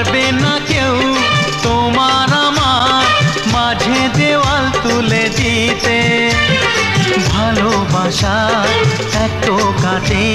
পারবে না কেউ। তোমার আমার মাঝে দেওয়াল তুলে দিতে। ভালোবাসা এত কাটে